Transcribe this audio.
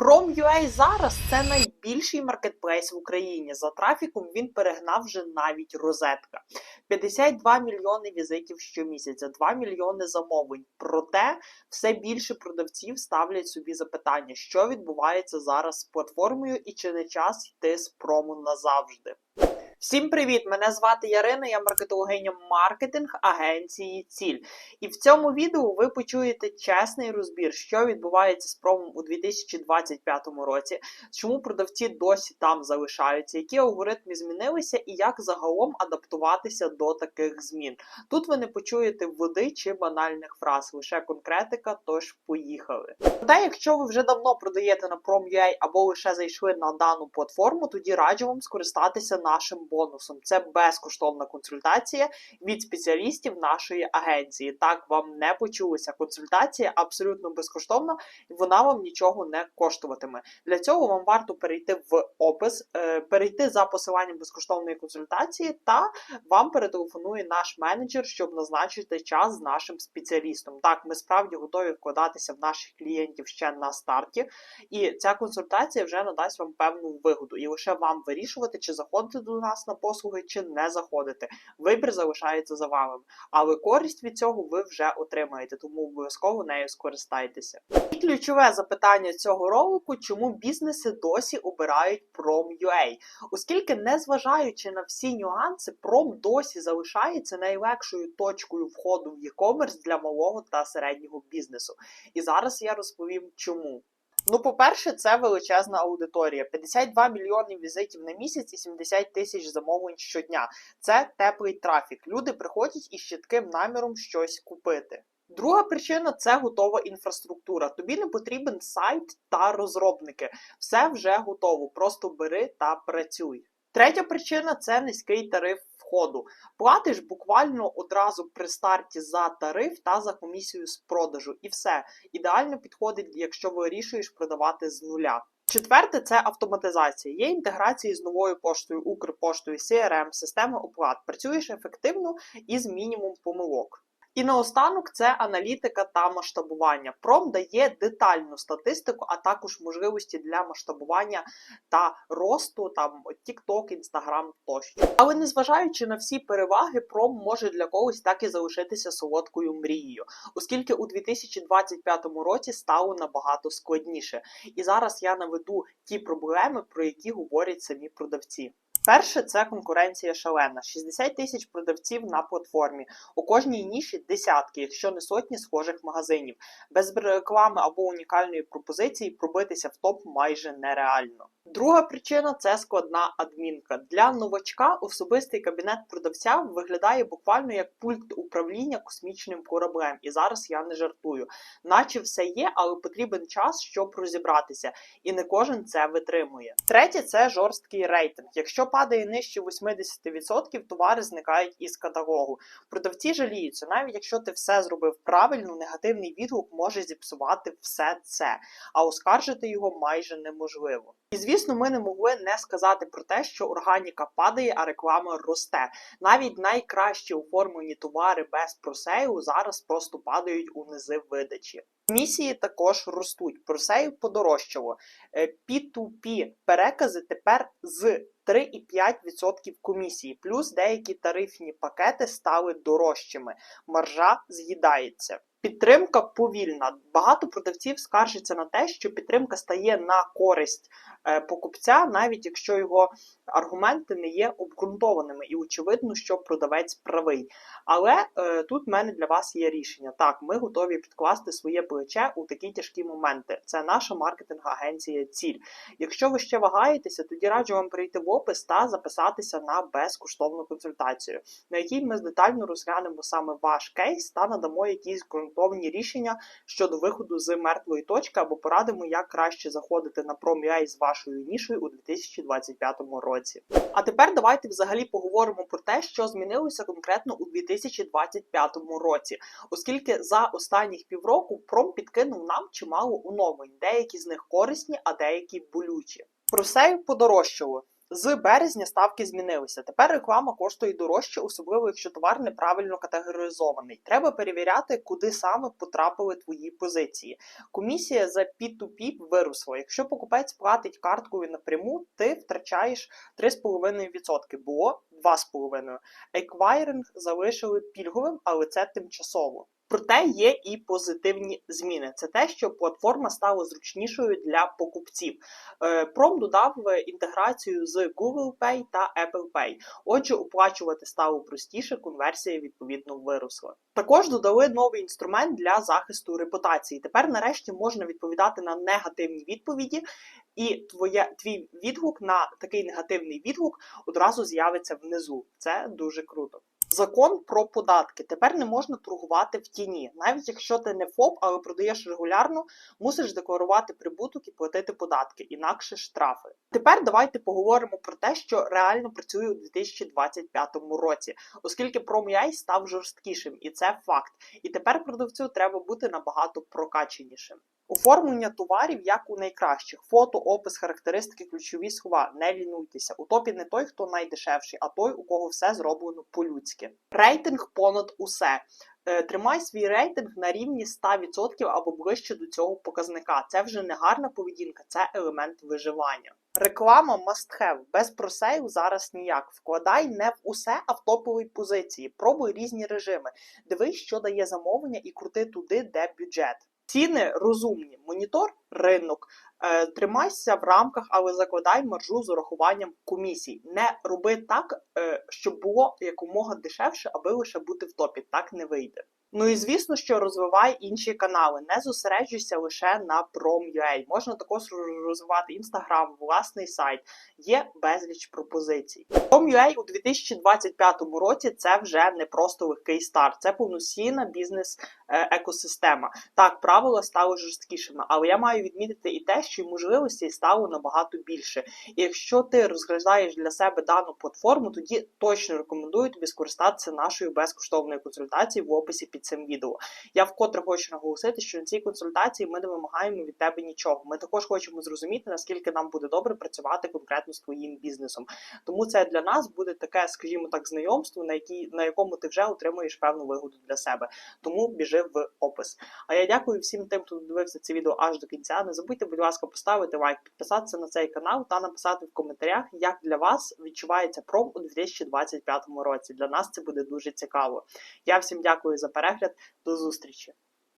Prom.ua зараз це найбільший маркетплейс в Україні. За трафіком він перегнав вже навіть розетка. 52 мільйони візитів щомісяця, 2 мільйони замовлень. Проте все більше продавців ставлять собі запитання, що відбувається зараз з платформою і чи не час йти з прому назавжди. Всім привіт! Мене звати Ярина, я маркетологиня маркетинг агенції Ціль. І в цьому відео ви почуєте чесний розбір, що відбувається з промом у 2025 році, чому продавці досі там залишаються, які алгоритми змінилися і як загалом адаптуватися до таких змін. Тут ви не почуєте води чи банальних фраз, лише конкретика, тож поїхали. Проте, якщо ви вже давно продаєте на Prom.ua або лише зайшли на дану платформу, тоді раджу вам скористатися нашим бонусом. Це безкоштовна консультація від спеціалістів нашої агенції. Так вам не почулося. Консультація абсолютно безкоштовна, і вона вам нічого не коштуватиме. Для цього вам варто перейти в опис, е, перейти за посиланням безкоштовної консультації, та вам перетелефонує наш менеджер, щоб назначити час з нашим спеціалістом. Так, ми справді готові вкладатися в наших клієнтів ще на старті, і ця консультація вже надасть вам певну вигоду, і лише вам вирішувати, чи заходити до нас на послуги, чи не заходити. Вибір залишається за вами, але користь від цього ви вже отримаєте, тому обов'язково нею скористайтеся. І ключове запитання цього ролику: чому бізнеси досі обирають Prom.ua? Оскільки, незважаючи на всі нюанси, Prom досі залишається найлегшою точкою входу в e-commerce для малого та середнього бізнесу. І зараз я розповім, чому. Ну, по-перше, це величезна аудиторія: 52 мільйони візитів на місяць і 70 тисяч замовлень щодня. Це теплий трафік. Люди приходять із чітким наміром щось купити. Друга причина це готова інфраструктура. Тобі не потрібен сайт та розробники. Все вже готово. Просто бери та працюй. Третя причина це низький тариф входу. Платиш буквально одразу при старті за тариф та за комісію з продажу. І все ідеально підходить, якщо вирішуєш продавати з нуля. Четверте це автоматизація. Є інтеграції з новою поштою, Укрпоштою, CRM, системи оплат. Працюєш ефективно і з мінімум помилок. І наостанок це аналітика та масштабування. Пром дає детальну статистику, а також можливості для масштабування та росту там TikTok, Instagram тощо. Але незважаючи на всі переваги, пром може для когось так і залишитися солодкою мрією, оскільки у 2025 році стало набагато складніше. І зараз я наведу ті проблеми, про які говорять самі продавці. Перше це конкуренція шалена. 60 тисяч продавців на платформі. У кожній ніші десятки, якщо не сотні схожих магазинів. Без реклами або унікальної пропозиції пробитися в топ майже нереально. Друга причина це складна адмінка. Для новачка особистий кабінет продавця виглядає буквально як пульт управління космічним кораблем. І зараз я не жартую. Наче все є, але потрібен час, щоб розібратися, і не кожен це витримує. Третє це жорсткий рейтинг. Якщо падає нижче 80%, товари зникають із каталогу. Продавці жаліються, навіть якщо ти все зробив правильно, негативний відгук може зіпсувати все це, а оскаржити його майже неможливо. І звісно, ми не могли не сказати про те, що органіка падає, а реклама росте. Навіть найкращі оформлені товари без просею зараз просто падають у низи видачі. Комісії також ростуть. Просею подорожчало. Е, P2P перекази тепер з 3,5% комісії, плюс деякі тарифні пакети стали дорожчими. Маржа з'їдається. Підтримка повільна. Багато продавців скаржаться на те, що підтримка стає на користь е, покупця, навіть якщо його аргументи не є обґрунтованими, і очевидно, що продавець правий. Але е, тут в мене для вас є рішення. Так, ми готові підкласти своє плече у такі тяжкі моменти. Це наша маркетинг-агенція Ціль. Якщо ви ще вагаєтеся, тоді раджу вам прийти в опис та записатися на безкоштовну консультацію, на якій ми детально розглянемо саме ваш кейс та надамо якісь рішення щодо виходу з мертвої точки або порадимо, як краще заходити на Prom.ua з вашою нішою у 2025 році. А тепер давайте взагалі поговоримо про те, що змінилося конкретно у 2025 році, оскільки за останніх півроку Пром підкинув нам чимало оновлень, деякі з них корисні, а деякі болючі. Просею подорожчало. З березня ставки змінилися. Тепер реклама коштує дорожче, особливо якщо товар неправильно категоризований. Треба перевіряти, куди саме потрапили твої позиції. Комісія за P2P виросла. Якщо покупець платить карткою напряму, ти втрачаєш 3,5%. Було 2,5%. Еквайринг залишили пільговим, але це тимчасово. Проте є і позитивні зміни. Це те, що платформа стала зручнішою для покупців. Е, Пром додав е, інтеграцію з Google Pay та Apple Pay. Отже, оплачувати стало простіше, конверсія відповідно виросла. Також додали новий інструмент для захисту репутації. Тепер, нарешті, можна відповідати на негативні відповіді, і твоє твій відгук на такий негативний відгук одразу з'явиться внизу. Це дуже круто. Закон про податки. Тепер не можна торгувати в тіні. Навіть якщо ти не ФОП, але продаєш регулярно, мусиш декларувати прибуток і платити податки, інакше штрафи. Тепер давайте поговоримо про те, що реально працює у 2025 році, оскільки PromUI став жорсткішим, і це факт. І тепер продавцю треба бути набагато прокаченішим. Оформлення товарів як у найкращих: фото, опис, характеристики, ключові слова. Не лінуйтеся. У топі не той, хто найдешевший, а той, у кого все зроблено по-людськи. Рейтинг понад усе. Е, Тримай свій рейтинг на рівні 100% або ближче до цього показника. Це вже не гарна поведінка, це елемент виживання. Реклама must have. Без просейл зараз ніяк. Вкладай не в усе, а в топові позиції. Пробуй різні режими. Дивись, що дає замовлення, і крути туди, де бюджет. Ціни розумні. Монітор ринок. Е, Тримайся в рамках, але закладай маржу з урахуванням комісій. Не роби так, е, щоб було якомога дешевше, аби лише бути в топі. Так не вийде. Ну і звісно, що розвивай інші канали. Не зосереджуйся лише на Prom.ua. Можна також розвивати інстаграм, власний сайт. Є безліч пропозицій. Prom.ua у 2025 році це вже не просто легкий старт, це повноцінна бізнес екосистема. Так, правила стали жорсткішими, але я маю відмітити і те, що й можливостей стало набагато більше. І якщо ти розглядаєш для себе дану платформу, тоді точно рекомендую тобі скористатися нашою безкоштовною консультацією в описі під цим відео. Я вкотре хочу наголосити, що на цій консультації ми не вимагаємо від тебе нічого. Ми також хочемо зрозуміти, наскільки нам буде добре працювати конкретно з твоїм бізнесом. Тому це для нас буде таке, скажімо так, знайомство, на якій на якому ти вже отримуєш певну вигоду для себе. Тому біжи в опис. А я дякую всім тим, хто дивився це відео аж до кінця. Не забудьте, будь ласка, поставити лайк, підписатися на цей канал та написати в коментарях, як для вас відчувається пром у 2025 році. Для нас це буде дуже цікаво. Я всім дякую за перегляд. До зустрічі!